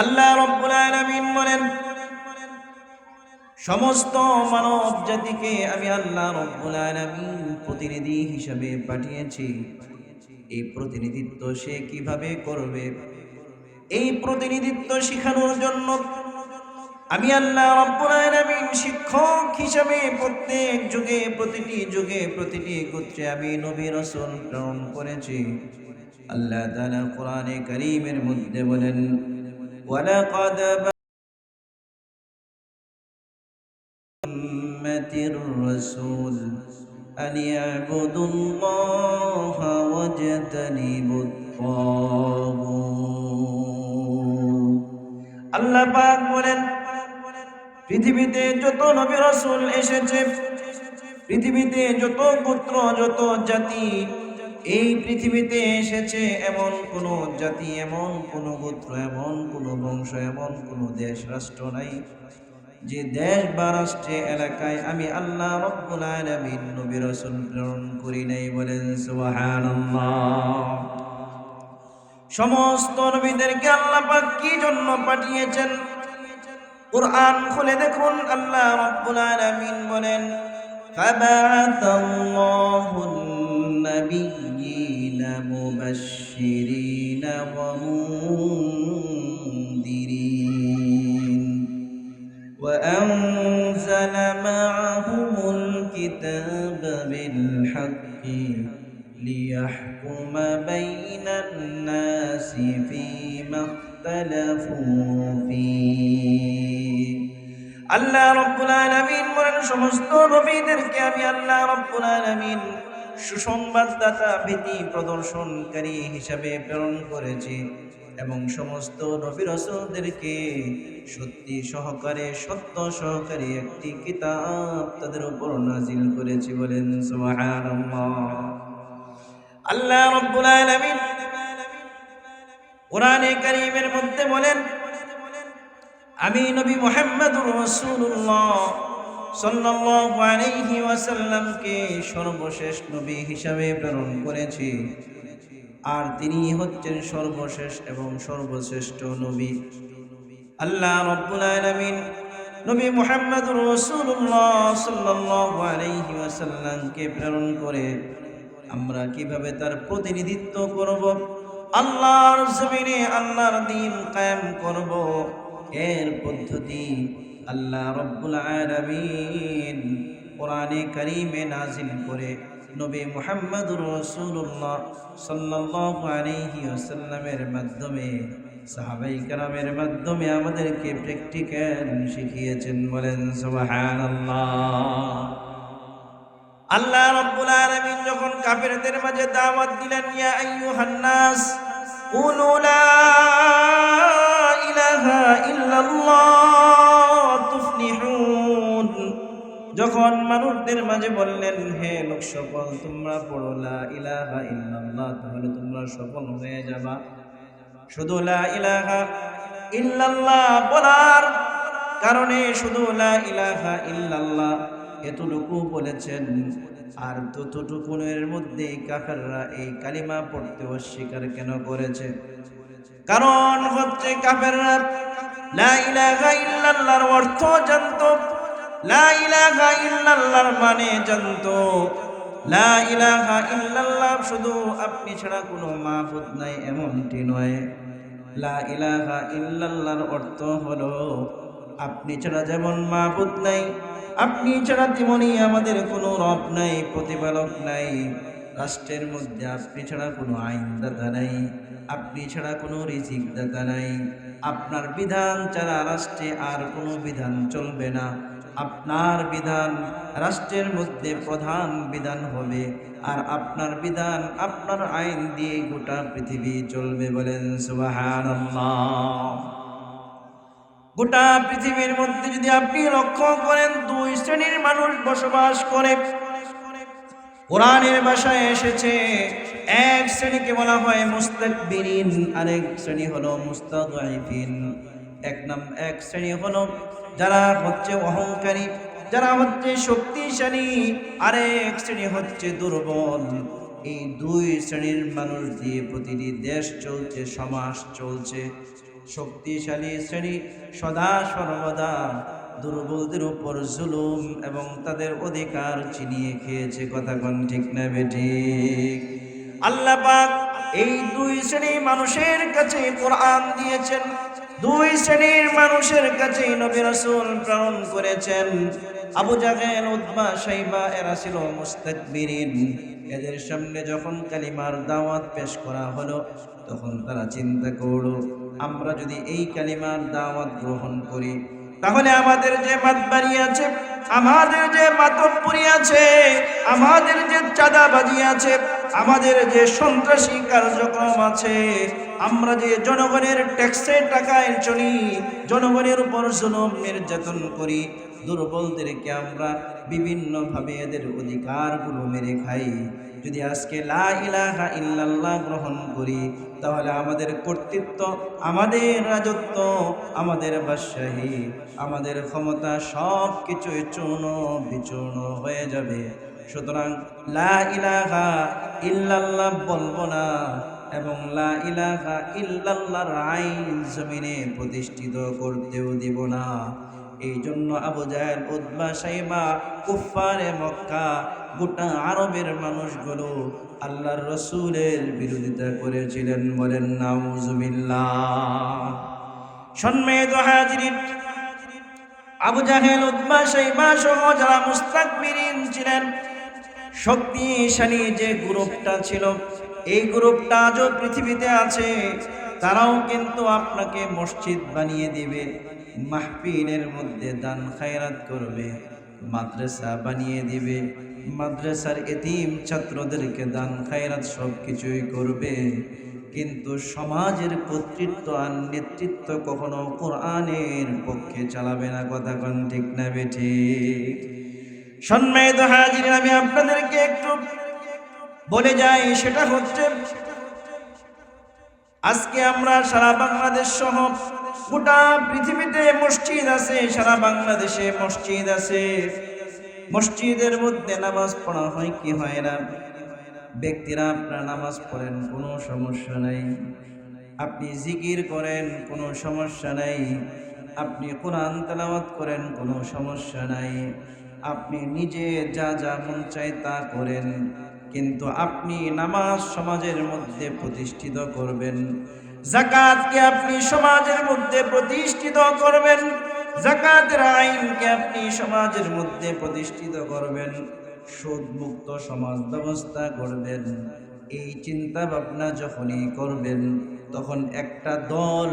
আল্লাহ রব্বুল আলামিন বলেন, সমস্ত মানব জাতিকে আমি আল্লাহ রব্বুল আলামিন প্রতিনিধি হিসাবে পাঠিয়েছি। এই প্রতিনিধিত্ব সে কীভাবে করবে? এই প্রতিনিধিত্ব শেখানোর জন্য আমি আল্লাহ রব্বুল আলামিন শিক্ষক হিসাবে প্রত্যেক যুগে, প্রতিটি যুগে, প্রতিটি গোত্রে আমি নবী রাসূল প্রেরণ করেছি। আল্লাহ তাআলা কোরআনে কারীমের মধ্যে বলেন ওয়ালাকাদ أمة الرسول أن يعبدوا الله واجتنبوا الطاغوت আল্লাহ পাক বলেন পৃথিবীতে যত নবী রাসূল এসেছে পৃথিবীতে যত পুত্র যত জাতি এই পৃথিবীতে এসেছে এমন কোন জাতি, এমন কোন গোত্র, এমন কোন বংশ, এমন কোন দেশ, রাষ্ট্র নাই। যে দেশ বা রাষ্ট্রে, এলাকায় আমি আল্লাহ রব্বুল আলামিন নবী রাসূল প্রেরণ করি নাই বলেন সুবহানাল্লাহ। সমস্ত নবীদেরকে আল্লাহ পাক কি জন্য পাঠিয়েছেন? কোরআন খুলে দেখুন, আল্লাহ রব্বুল আলামিন বলেন ফাবাতাল্লাহ আল্লাহ রব্বুল আলামিন বলেন, সমস্ত নবীদেরকে আমি আল্লাহ রব্বুল আলামিন সুসংবাদদাতা, ভীতি প্রদর্শনকারী হিসাবে প্রেরণ করেছি এবং সমস্ত নবী রসুলদেরকে সত্যি সহকারে, সত্য সহকারে একটি কিতাব তাদের উপর নাজিল করেছি বলেন আল্লাহ রব্বুল আলামিন কোরআনে কারীমের মধ্যে বলেন আমি নবী মুহাম্মদুর রাসূলুল্লাহ সাল্লাল্লাহু আলাইহি ওয়াসাল্লামকে সর্বশেষ নবী হিসাবে প্রেরণ করেছি। আর তিনি হচ্ছেন সর্বশেষ এবং সর্বশ্রেষ্ঠ নবী। আল্লাহ রব্বুল আলামিন নবী মুহাম্মদুর রাসূলুল্লাহ সাল্লাল্লাহু আলাইহি ওয়াসাল্লামকে প্রেরণ করে আমরা কীভাবে তার প্রতিনিধিত্ব করব, আল্লাহর জমিনে আল্লাহর দিন কায়েম করব এর পদ্ধতি আল্লাহ রব্বুল আলামিন কোরআনে কারিমে নাজিল করে নবী মুহাম্মদুর রসুল্লাহ ওয়াসাল্লামের মাধ্যমে, সাহাবাই কারামের মাধ্যমে আমাদেরকে প্র্যাকটিক্যাল শিখিয়েছেন, বলেন আল্লাহ রাব্বুল আলামিন যখন কাফেরদের মাঝে দাওয়াত দিলেন, ইয়া আইয়ুহান নাস কুলু লা যখন মানুষদের মাঝে বললেন, হে লোক সকল, তোমরা পড়ো লা ইলাহা ইল্লাল্লাহ, তাহলে তোমরা সফল হয়ে যাবা। শুধু লা ইলাহা ইল্লাল্লাহ বলার কারণে শুধু লা ইলাহা ইল্লাল্লাহ এতটুকু বলেছেন। আর ততটুকুনের মধ্যে কাফেররা এই কালিমা পড়তে অস্বীকার কেন করেছে? কারণ হচ্ছে কাফেররা, লা ইলাহা ইল্লাল্লাহর অর্থ জানতো। লা ইলাহা ইল্লাল্লাহর মানে জানতো। লা ইলাহা ইল্লাল্লাহ শুধু আপনি ছাড়া কোনো মাহবুদ নাই, এমনটি নয়। লা ইলাহা ইল্লাল্লাহর অর্থ হলো আপনি ছাড়া যেমন মাহবুদ নাই, আপনি ছাড়া তেমনই আমাদের কোনো রব নাই, প্রতিপালক নাই। রাষ্ট্রের মধ্যে আপনি ছাড়া কোনো আইন আইনদাতা নাই, আপনি ছাড়া কোনো রিজিক দাতা নাই। আপনার বিধান ছাড়া রাষ্ট্রে আর কোনো বিধান চলবে না। আপনার বিধান রাষ্ট্রের মধ্যে প্রধান বিধান হবে, আর আপনার বিধান আপনার আইন দিয়ে গোটা পৃথিবী চলবে বলেন সুবহানাল্লাহ। গোটা পৃথিবীর মধ্যে যদি আপনি লক্ষ্য করেন, দুই শ্রেণির মানুষ বসবাস করে। কোরআনের ভাষায় এসেছে, এক শ্রেণীকে বলা হয় মুস্তাকবিরিন, আরেক শ্রেণি হলো মুস্তাদাইফিন। এক নাম, এক শ্রেণি হলো যারা হচ্ছে অহংকারী, যারা হচ্ছে শক্তিশালী, আরেক শ্রেণি হচ্ছে দুর্বল। এই দুই শ্রেণির মানুষ দিয়ে প্রতিটি দেশ চলছে, সমাজ চলছে। শক্তিশালী শ্রেণি সদা সর্বদা দুর্বলদের উপর জুলুম এবং তাদের অধিকার চিনিয়ে খেয়েছে কথা কোন ঠিক না বেঠিক আল্লাহ এই দুই শ্রেণি মানুষের কাছে কোরআন দিয়েছেন, দুই শ্রেণির মানুষের কাছে নবী রাসূল প্রেরণ করেছেন। আবু জাহেল উদ্বা সাইবা এরা ছিল মুস্তাকবিরিন। এদের সামনে যখন কালিমার দাওয়াত পেশ করা হলো, তখন তারা চিন্তা করল, আমরা যদি এই কালিমার দাওয়াত গ্রহণ করি তাহলে আমাদের যে মাতবাড়ি আছে, আমাদের যে মাতব্বরি আছে, আমাদের যে চাঁদাবাজি আছে, আমাদের যে সন্ত্রাসী কার্যক্রম আছে, আমরা যে জনগণের ট্যাক্সের টাকায় চলি জনগণের উপর জুলুম নির্যাতন করি, দুর্বলদেরকে আমরা বিভিন্নভাবে এদের অধিকারগুলো মেরে খাই। যদি আজকে লা ইলাহা ইল্লাল্লাহ গ্রহণ করি, তাহলে আমাদের কর্তৃত্ব, আমাদের রাজত্ব, আমাদের বাদশাহী, আমাদের ক্ষমতা সব কিছুই চূর্ণ বিচূর্ণ হয়ে যাবে। সুতরাং লা ইলাহা ইল্লাল্লাহ বলব না, এবং লা ইলাহা ইল্লাল্লাহর আইন জমিনে প্রতিষ্ঠিত করতেও দিব না। এই জন্য আবু জাহেল উদ্বা সাইবা কুফারে মক্কা গোটা আরবের মানুষগুলো আল্লাহর রসুলের বিরোধিতা করেছিলেন, বলেন, নাউজুবিল্লাহ। সম্মেদ হাজিরিন, আবু জাহেল উদ্বা সাইবা সহ যারা মুস্তাকবিরিন ছিলেন, শক্তিশালী যে গ্রুপটা ছিল, এই গ্রুপটা আজও পৃথিবীতে আছে। তারাও কিন্তু আপনাকে মসজিদ বানিয়ে দিবে, মাহফিলের মধ্যে দান খায়রাত করবে, মাদ্রাসা বানিয়ে দিবে মাদ্রাসার এতিম ছাত্রদেরকে দান, খায়রাত সব কিছুই করবে। কিন্তু সমাজের কর্তৃত্ব আর নেতৃত্ব কখনো কোরআনের পক্ষে চালাবে না, কথা কোন ঠিক না বেঠি। সম্মানিত হাজির, আমি আপনাদেরকে একটু বলে যাই, সেটা হচ্ছে আজকে আমরা সারা বাংলাদেশ সহ গোটা পৃথিবীতে মসজিদ আছে, সারা বাংলাদেশে মসজিদ আছে। মসজিদের মধ্যে নামাজ পড়া হয় কি হয় না? ব্যক্তিরা আপনার নামাজ পড়েন, কোনো সমস্যা নেই। আপনি জিকির করেন, কোনো সমস্যা নেই। আপনি কোরআন তেলাওয়াত করেন, কোনো সমস্যা নাই। আপনি নিজে যা যা মন চায় তা করেন। কিন্তু আপনি নামাজ সমাজের মধ্যে প্রতিষ্ঠিত করবেন। জাকাতকে আপনি সমাজের মধ্যে প্রতিষ্ঠিত করবেন। জাকাতের আইনকে আপনি সমাজের মধ্যে প্রতিষ্ঠিত করবেন সুদ মুক্ত সমাজ ব্যবস্থা করবেন। এই চিন্তা ভাবনা যখনই করবেন, তখন একটা দল,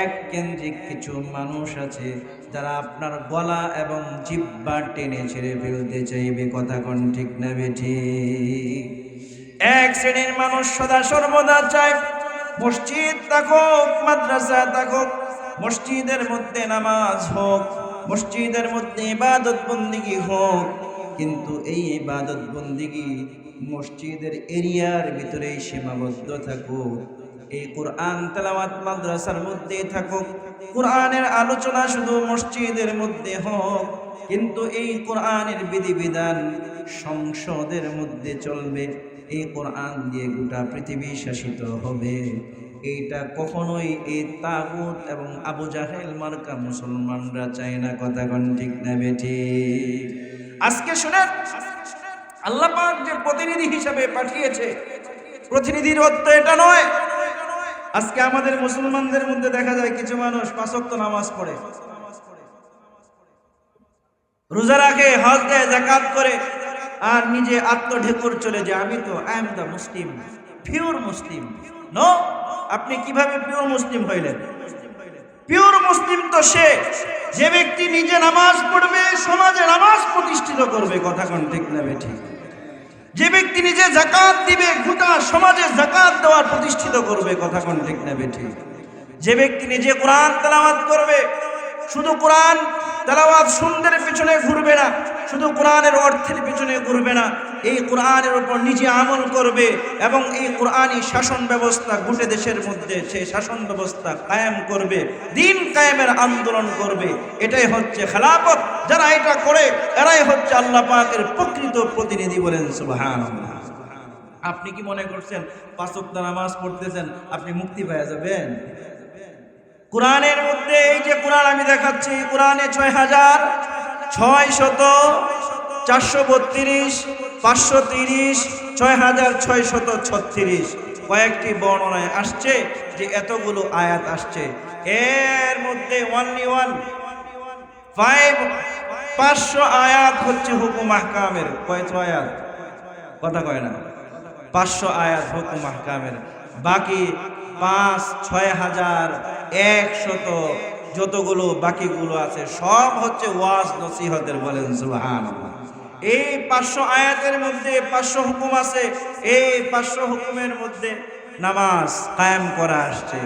এক কেন্দ্রিক কিছু মানুষ আছে, যারা আপনার গলা এবং জিব্বা টেনে ছেড়ে ফেলতে চাইবে। কথা কোন ঠিক না বেঠি? এক শ্রেণির মানুষ সদা সর্বদা চায়, মসজিদ থাকুক মাদ্রাসা থাকুক মসজিদের মধ্যে নামাজ হোক, মসজিদের মধ্যে ইবাদত বন্দিগি হোক, কিন্তু এই ইবাদত বন্দিগি মসজিদের এরিয়ার ভিতরেই সীমাবদ্ধ থাকুক। এই কোরআন তেলাওয়াত মাদ্রাসার মধ্যে থাকুক। কোরআনের আলোচনা শুধু মসজিদের মধ্যে হোক, কিন্তু এই কোরআনের বিধিবিধান সংসদের মধ্যে চলবে। এই কোরআন দিয়ে গোটা পৃথিবী শাসিত হবে। এইটা কখনোই এই তাগুত এবং আবু জাহেল মার্কা মুসলমানরা চায় না, কথা কোন ঠিক না বেঠি। আজকে শুনেন, আল্লাহ পাক যে প্রতিনিধি হিসাবে পাঠিয়েছে, প্রতিনিধির অর্থ এটা নয়। আজকে আমাদের মুসলমানদের মধ্যে দেখা যায় কিছু মানুষ পাঁচক্ত নামাজ পড়ে। রোজা রাখে, হজ দেয় জাকাত করে, আর নিজে আত্মঢেকুর চলে যায়। আমি তো I am the Muslim pure Muslim no আপনি কীভাবে পিওর মুসলিম হইলেন? পিওর মুসলিম তো সে, যে ব্যক্তি নিজে নামাজ পড়বে, সমাজে নামাজ প্রতিষ্ঠিত করবে, কথা কোন ঠিক না ঠিক? যে ব্যক্তি নিজে জাকাত দিবে, গোটা সমাজে জাকাত দেওয়ার প্রতিষ্ঠিত করবে, কথা কোন ঠিক না ঠিক? যে ব্যক্তি নিজে কোরআন তেলাওয়াত করবে, শুধু কোরআন তেলাওয়াত সুন্দরের পিছনে ঘুরবে না, শুধু কোরআনের অর্থের পিছনে ঘুরবে না এই কোরআনের উপর নিজে আমল করবে এবং এই কোরআনই শাসন ব্যবস্থা গোটে দেশের মধ্যে সেই শাসন ব্যবস্থা কায়েম করবে, দিন কায়েমের আন্দোলন করবে। এটাই হচ্ছে খেলাপথ যারা এটা করে, এরাই হচ্ছে আল্লাহ পাকের প্রকৃত প্রতিনিধি বলেন সুবহান আপনি কি মনে করছেন পাঁচক্ত নামাজ পড়তেছেন, আপনি মুক্তি পেয়ে যাবেন? কোরআনের মধ্যে এই যে কোরআন আমি দেখাচ্ছি, কোরআনে ছয় হাজার ছয় শত চারশো বত্রিশ, পাঁচশো তিরিশ, ছয় হাজার ছয় শত ছত্রিশ। কয়েকটি বর্ণনায় আসছে যে এতগুলো আয়াত আসছে। এর মধ্যে ওয়ানলি ওয়ান ফাইভ পাঁচশো আয়াত হচ্ছে হুকুম আহকামের। কয়শো আয়াত? কথা কয় না। পাঁচশো আয়াত হুকুম আহকামের। বাকি পাঁচ, ছয় হাজার একশত যতগুলো বাকিগুলো আছে, সব হচ্ছে ওয়াজ নসিহতের বলেন সুবহান এই পাঁচশো আয়াতের মধ্যে পাঁচশো হুকুম আছে, এই পাঁচশো হুকুমের মধ্যে নামাজ কায়েম করা আসছে।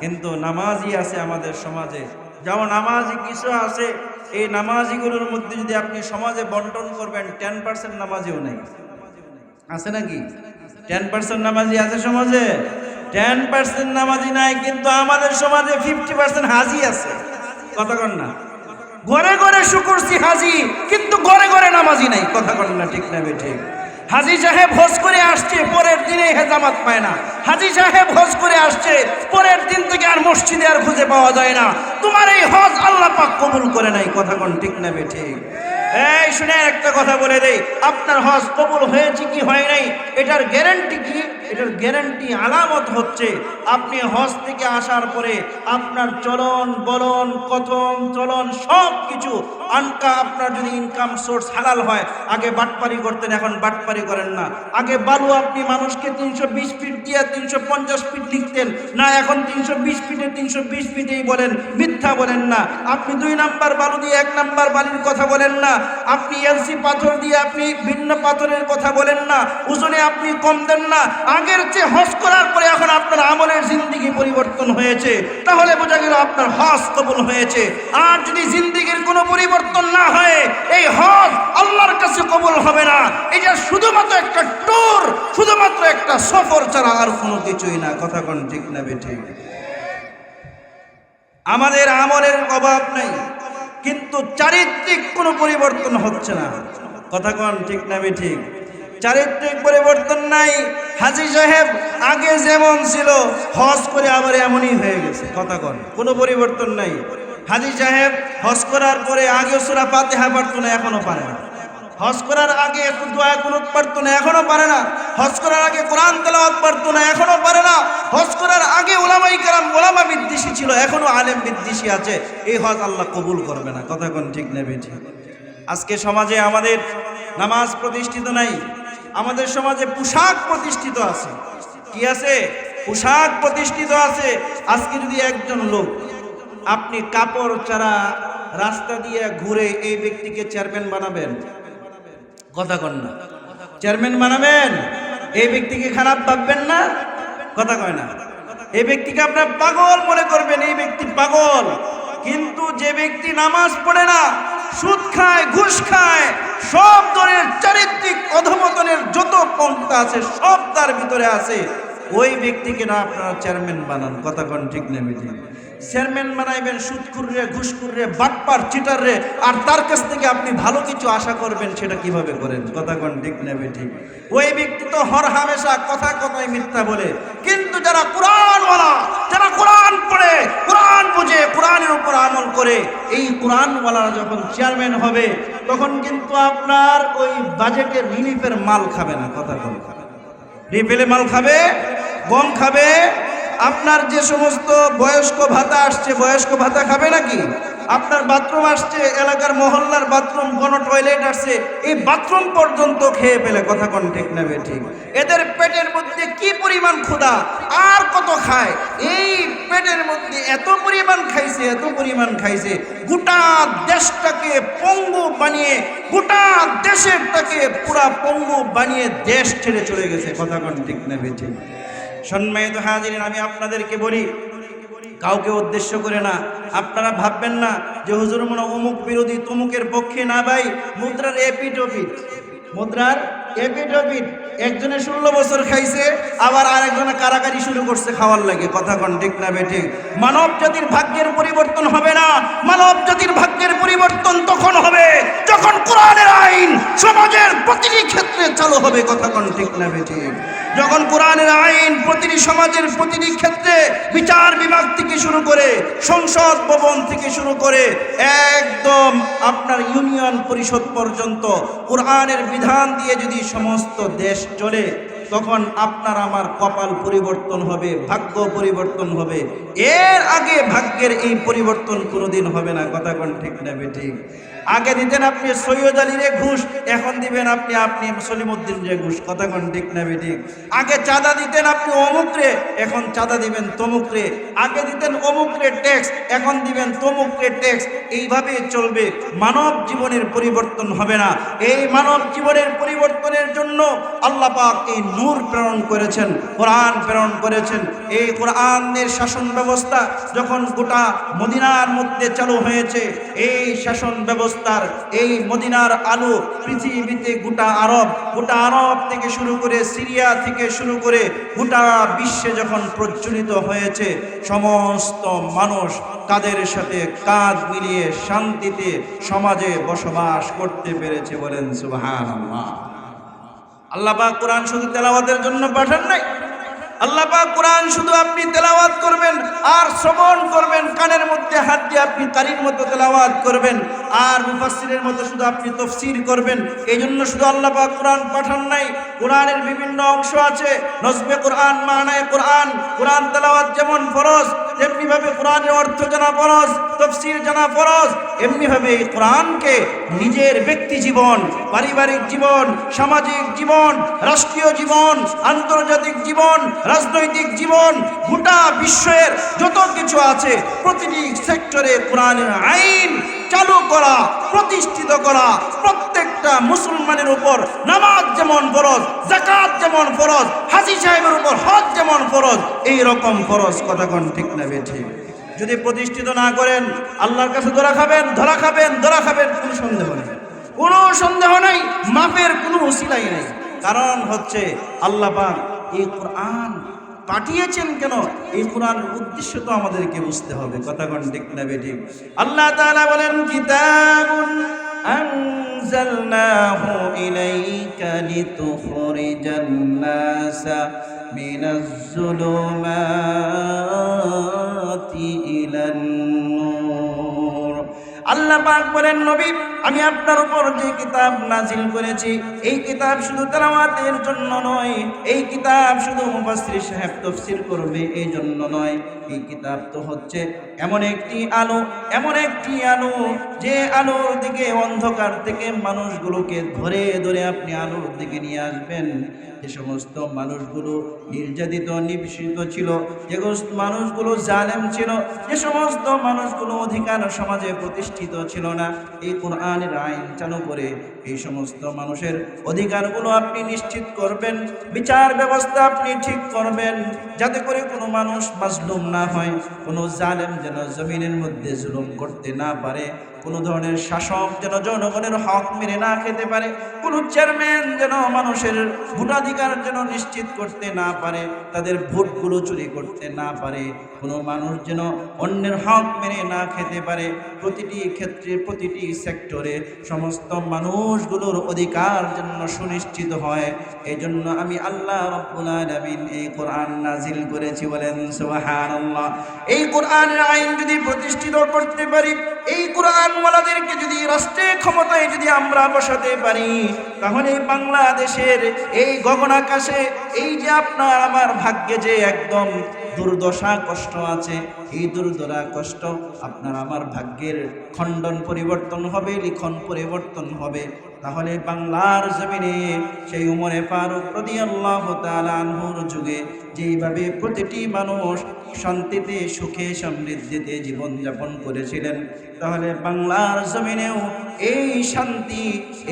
কিন্তু নামাজই আছে আমাদের সমাজে। যেমন নামাজি কিছু আছে, এই নামাজিগুলোর মধ্যে যদি আপনি সমাজে বন্টন করবেন, টেন পার্সেন্ট নামাজিও নেই। আছে নাকি? টেন পার্সেন্ট নামাজি আছে সমাজে? টেন পার্সেন্ট নামাজি নাই, কিন্তু আমাদের সমাজে ফিফটি পার্সেন্ট হাজি আছে। কন না। ঘরে ঘরে শুকুরছি হাজি, কিন্তু ঘরে ঘরে নামাজি নাই, কথা কন না ঠিক না ঠিক হাজি সাহেব হজ করে আসছে, পরের দিনে হেজামাত পায় না। হাজি সাহেব হজ করে আসছে, পরের দিন থেকে আর মসজিদে আর খুঁজে পাওয়া যায় না। তোমার এই হজ আল্লাহ পাক কবুল করে নাই, কথা কন ঠিক না ঠিক এই শুনে একটা কথা বলে দেই। আপনার হজ কবুল হয়েছে কি হয় নাই, এটার গ্যারান্টি কি? এটার গ্যারান্টি আলামত হচ্ছে আপনি হজ থেকে আসার পরে আপনার চলন বলন, কথন চলন সব কিছু আনকা আপনার যদি ইনকাম সোর্স হালাল হয়, আগে বাটপারি করতেন, এখন বাটপারি করেন না। আগে বালু আপনি মানুষকে তিনশো বিশ ফিট দিয়ে তিনশো পঞ্চাশ ফিট লিখতেন, না এখন তিনশো বিশ ফিটে তিনশো বিশ ফিটেই বলেন, মিথ্যা বলেন না। আপনি দুই নাম্বার বালু দিয়ে এক নাম্বার বালির কথা বলেন না। আপনি এলসি পাথর দিয়ে আপনি ভিন্ন পাথরের কথা বলেন না। ওজনে আপনি কম দেন না। আগের চেয়ে হজ করার পরে এখন আপনার আমলের জিন্দিগি পরিবর্তন হয়েছে। তাহলে বোঝা গেল আপনার হজ কবুল হয়েছে। আর যদি জিন্দিগির কোনো পরিবর্তন না হয়, এই হজ আল্লাহর কাছে কবুল হবে না। এটা শুধুমাত্র একটা ট্যুর, শুধুমাত্র একটা সফর ছাড়া আর কোনো কিছুই না। কথা কোন ঠিক না বেঠিক আমাদের আমলের অভাব নেই, কিন্তু চারিত্রিক কোনো পরিবর্তন হচ্ছে না। কথা কন ঠিক না ঠিক চারিত্রিক পরিবর্তন নাই। হাজি সাহেব আগে যেমন ছিল, হজ করে আবার এমনই হয়ে গেছে, কথা কন। কোনো পরিবর্তন নাই। হাজি সাহেব হজ করার পরে আগে সুরা পাতেহা পারতো না, এখনও পারে না। হজ করার আগে একটু দোয়া কুনুত পারতো না, এখনও পারে না। হজ করার আগে কোরআন তেলাওয়াত পারতো না, এখনও পারে না। হজ করার আগে ওলামাই কারাম ওলামা বিদ্বেষী ছিল, এখনও আলেম বিদ্বেষী আছে। এই হজ আল্লাহ কবুল করবে না, কথা কোন ঠিক নেবে ঠিক আজকে সমাজে আমাদের নামাজ প্রতিষ্ঠিত নাই। আমাদের সমাজে পোশাক প্রতিষ্ঠিত আছে। কি আছে? পোশাক প্রতিষ্ঠিত আছে। আজকে যদি একজন লোক আপনি কাপড় ছাড়া রাস্তা দিয়ে ঘুরে এই ব্যক্তিকে চেয়ারম্যান বানাবেন, কথা কন না। চেয়ারম্যান বানাবেন? এই ব্যক্তিকে খারাপ ভাববেন না? কথা কয় না। এই ব্যক্তিকে আপনার পাগল মনে করবেন, এই ব্যক্তি পাগল। কিন্তু যে ব্যক্তি নামাজ পড়ে না, সুদ খায়, ঘুষ খায় সব ধরনের চারিত্রিক অধমতনের যত পন্থা আছে, সব তার ভিতরে আছে। ওই ব্যক্তিকে না আপনারা চেয়ারম্যান বানান। কথা ঠিক নেবে ঠিক চেয়ারম্যান বানাইবেন সুদখুররে ঘুষখুররে বাটপার চিটাররে আর তার কাছ থেকে আপনি ভালো কিছু আশা করবেন, সেটা কীভাবে করেন? কথা কন ঠিক নেবে ঠিক? ওই ব্যক্তি তো হর হামেশা কথা কথাই মিথ্যা বলে। কিন্তু যারা কোরআনওয়ালা, যারা কোরআন পড়ে, কোরআন বুঝে, কোরআনের উপর আমল করে, এই কোরআনওয়ালারা যখন চেয়ারম্যান হবে, তখন কিন্তু আপনার ওই বাজেটের রিলিফের মাল খাবে না, কথা কন। রিফেলে মাল খাবে, গম খাবে আপনার যে সমস্ত বয়স্ক ভাতা আসছে, বয়স্ক ভাতা খাবে নাকি? আপনার বাথরুম আসছে, এলাকার মহল্লার বাথরুম, কোনো টয়লেট আসছে, এই বাথরুম পর্যন্ত খেয়ে ফেলে, কথা কোন ঠিক নেবে ঠিক? এদের পেটের মধ্যে কি পরিমাণ ক্ষুধা? আর কত খায়? এই পেটের মধ্যে এত পরিমাণ খাইছে, এত পরিমাণ খাইছে, গোটা দেশটাকে পঙ্গু বানিয়ে, গোটা দেশেরটাকে পুরা পঙ্গু বানিয়ে দেশ ছেড়ে চলে গেছে, কথা কোন ঠিক নেবে ঠিক? সম্মানিত হাজিরিন, আমি আপনাদেরকে বলি, কাউকে উদ্দেশ্য করে না। আপনারা ভাববেন না যে হুজুর মনে অমুক বিরোধী তমুকের পক্ষে না ভাই, মুদ্রার এপিট ওপিট মুদ্রার এপিট ওপিট একজনে ষোলো বছর খাইছে, আবার আরেকজনে কারাকারি শুরু করছে খাওয়ার লাগে। কথা কন ঠিক না বেঠিক মানব জাতির ভাগ্যের পরিবর্তন হবে না। মানব জাতির ভাগ্যের পরিবর্তন তখন হবে যখন কোরআনের আইন সমাজের প্রতিটি ক্ষেত্রে চালু হবে। কথা কোন ঠিক না বেঠিক যখন কোরআনের আইন প্রতিটি সমাজের প্রতিটি ক্ষেত্রে বিচার বিভাগ থেকে শুরু করে সংসদ ভবন থেকে শুরু করে একদম আপনার ইউনিয়ন পরিষদ পর্যন্ত কোরআনের বিধান দিয়ে যদি সমস্ত দেশ চলে তখন আপনার আমার কপাল পরিবর্তন হবে, ভাগ্য পরিবর্তন হবে। এর আগে ভাগ্যের এই পরিবর্তন কোনোদিন হবে না, কথা কোন ঠিক না ঠিক? আগে দিতেন আপনি সৈয়দ আলীরে ঘুষ, এখন দিবেন আপনি আপনি সলিমুদ্দিন রে ঘুষ, কথা কোন ঠিক না ঠিক? আগে চাঁদা দিতেন আপনি অমুকরে এখন চাঁদা দিবেন তমুকরে আগে দিতেন অমুকরে ট্যাক্স, এখন দিবেন তমুকরে ট্যাক্স। এইভাবে চলবে, মানব জীবনের পরিবর্তন হবে না। এই মানব জীবনের পরিবর্তনের জন্য আল্লাহ পাক এই নূর প্রেরণ করেছেন, কোরআন প্রেরণ করেছেন। এই কোরআনের শাসন ব্যবস্থা যখন গোটা মদিনার মধ্যে চালু হয়েছে, এই শাসন ব্যবস্থার, এই মদিনার আলো পৃথিবীতে গোটা আরব গোটা আরব থেকে শুরু করে সিরিয়া থেকে শুরু করে গোটা বিশ্বে যখন প্রজ্বলিত হয়েছে, সমস্ত মানুষ তাদের সাথে কাঁধ মিলিয়ে শান্তিতে সমাজে বসবাস করতে পেরেছে বলেন সুবহানাল্লাহ। আল্লাহ পাক কোরআন শুধু তেলাওয়াতের জন্য পাঠান নাই। আল্লাহ পাক কোরআন শুধু আপনি তেলাওয়াত করবেন আর শ্রবণ করবেন, কানের মধ্যে হাত দিয়ে আপনি তারির মতো তেলাওয়াত করবেন, আর মুফাসসিরের মতো শুধু আপনি তফসির করবেন। এই জন্য শুধু আল্লাহ পাক কোরআন পাঠান নাই। কোরআনের বিভিন্ন অংশ আছে নজবে কোরআন, মানায় কোরআন কোরআন তেলাওয়াত যেমন ফরজ তেমনি ভাবে কোরআনের অর্থ জানা ফরজ, তফসির জানা ফরজ এমনি ভাবে কোরআনকে নিজের ব্যক্তি জীবন, পারিবারিক জীবন, সামাজিক জীবন, রাষ্ট্রীয় জীবন, আন্তর্জাতিক জীবন, রাজনৈতিক জীবন, গোটা বিশ্বের যত কিছু আছে, প্রতিটি সেক্টরে কোরআনের আইন চালু করা, প্রতিষ্ঠিত করা প্রত্যেকটা মুসলমানের উপর নামাজ যেমন ফরজ জাকাত যেমন ফরজ, হাজি সাহেবের উপর হজ যেমন ফরজ, এই রকম ফরজ কথাক্ষণ ঠিক না ঠিক যদি প্রতিষ্ঠিত না করেন, আল্লাহর কাছে ধরা খাবেন ধরা খাবেন ধরা খাবেন, কোনো সন্দেহ নেই। কোনো সন্দেহ নেই মাপের কোনো উসিলাই নেই। কারণ হচ্ছে আল্লাহ এই কোরআন পাঠিয়েছেন কেন? এই কোরআনের উদ্দেশ্য তো আমাদেরকে বুঝতে হবে, কথা কোন ঠিক না বেঠিক আল্লাহ তাআলা বলেন, কিতাবুন أنزلناه إليك لتخرج الناس من الظلمات إلى النور. আল্লাহ পাক বলেন, নবী, আমি আপনার উপর যে কিতাব নাজিল করেছি, এই কিতাব শুধু তেলাওয়াতের জন্য নয়, এই কিতাব শুধু মুফাসসির সাহেব তাফসীর করবে এই জন্য নয়, এই কিতাব তো হচ্ছে এমন একটি আলো, এমন একটি আলো, যে আলোর দিকে অন্ধকার থেকে মানুষগুলোকে ধরে ধরে আপনি আলোর দিকে নিয়ে আসবেন। যে সমস্ত মানুষগুলো নির্যাতিত, নিপীড়িত ছিল। যে মানুষগুলো জালেম ছিল, যে সমস্ত মানুষগুলো অধিকার সমাজে প্রতিষ্ঠিত ছিল না, এই কোরআনের আইন চালু করে এই সমস্ত মানুষের অধিকারগুলো আপনি নিশ্চিত করবেন, বিচার ব্যবস্থা আপনি ঠিক করবেন, যাতে করে কোনো মানুষ মাজলুম না হয়, কোনো জালেম যেন জমিনের মধ্যে জুলুম করতে না পারে। কোনো ধরনের শাসক যেন জনগণের হক মেরে না খেতে পারে, কোনো চেয়ারম্যান যেন মানুষের ভোটাধিকার যেন নিশ্চিত করতে না পারে, তাদের ভোটগুলো চুরি করতে না পারে, কোনো মানুষ যেন অন্যের হক মেরে না খেতে পারে। প্রতিটি ক্ষেত্রে, প্রতিটি সেক্টরে সমস্ত মানুষগুলোর অধিকার জন্য সুনিশ্চিত হয়। এই জন্য আমি আল্লাহ আলামিন এই কোরআন নাজিল করেছি বলেন, সুবহানাল্লাহ। এই কোরআনের আইন যদি প্রতিষ্ঠিত করতে পারি, এই কোরআনওয়ালাদেরকে যদি রাষ্ট্রে ক্ষমতায় যদি আমরা বসাতে পারি, তাহলে বাংলাদেশের এই গগনাকাশে এই যে আপনার আমার ভাগ্যে যে একদম দুর্দশা কষ্ট আছে, এই দুর্দশা কষ্ট আপনার আমার ভাগ্যের খণ্ডন পরিবর্তন হবে, লিখন পরিবর্তন হবে। তাহলে বাংলার জমিনে সেই উমরে ফারুক প্রতি আল্লাহ আনহুর যুগে যেইভাবে প্রতিটি মানুষ শান্তিতে, সুখে, সমৃদ্ধিতে জীবনযাপন করেছিলেন, তাহলে বাংলার জমিনেও এই শান্তি,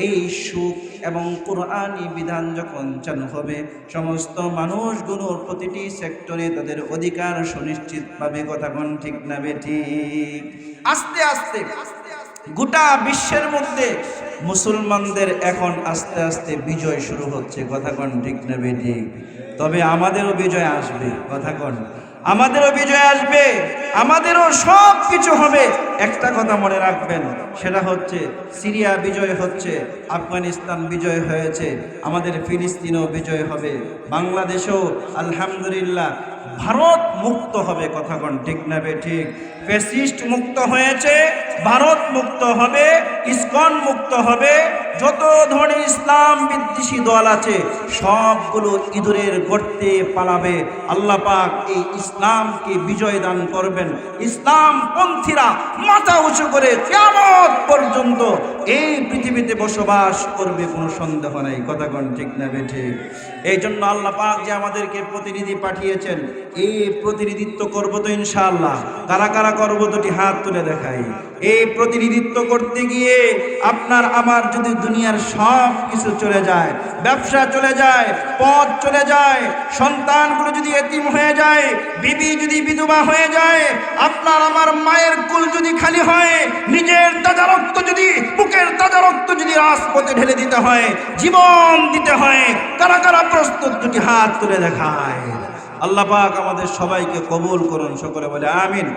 এই সুখ এবং কোরআনি বিধান যখন চালু হবে, সমস্ত মানুষগুলোর প্রতিটি সেক্টরে তাদের অধিকার সুনিশ্চিত পাবে কথাক্ষণ ঠিক না ঠিক আস্তে আস্তে গোটা বিশ্বের মধ্যে মুসলমানদের এখন আস্তে আস্তে বিজয় শুরু হচ্ছে কথাক্ষণ ঠিক না ঠিক তবে আমাদেরও বিজয় আসবে কথাক্ষণ আমাদেরও বিজয় আসবে, আমাদেরও সব কিছু হবে। একটা কথা মনে রাখবেন, সেটা হচ্ছে সিরিয়া বিজয় হচ্ছে, আফগানিস্তান বিজয় হয়েছে, আমাদের ফিলিস্তিনও বিজয় হবে, বাংলাদেশও আলহামদুলিল্লাহ ভারত মুক্ত হবে কথাগণ ঠিক না বে ঠিক? ফেসিস্ট মুক্ত হয়েছে, ভারত মুক্ত হবে, ইসকন মুক্ত হবে, যত ধরনের ইসলাম বিদ্বেষী দল আছে, সবগুলো ইঁদুরের গর্তে পালাবে। আল্লাহ পাক এই ইসলামকে বিজয় দান করবেন। ইসলাম পন্থীরা মাথা উঁচু করে কেমন পর্যন্ত এই পৃথিবীতে বসবাস করবে, কোনো সন্দেহ নাই কথাগণ ঠিক না বেঠে এই জন্য আল্লাহ পাক যে আমাদেরকে প্রতিনিধি পাঠিয়েছেন এই প্রতিনিধিত্ব করব তো ইনশাআল্লাহ। কারা কারা করব দুটি হাত তুলে দেখাই। এই প্রতিনিধিত্ব করতে গিয়ে আপনার আমার যদি দুনিয়ার সব কিছু চলে যায়, ব্যবসা চলে যায় পথ চলে যায়, সন্তানগুলো যদি এতিম হয়ে যায়, বিবি যদি বিধবা হয়ে যায়, আপনার আমার মায়ের কুল যদি খালি হয়, নিজের তাজা রক্ত যদি, বুকের তাজা রক্ত যদি রাজপথে ঢেলে দিতে হয়, জীবন দিতে হয়, কারা কারা প্রস্তুত দুটি হাত তুলে দেখায়। আল্লাহ পাক আমাদের সবাইকে কবুল করুন। সকলে বলে আমিন।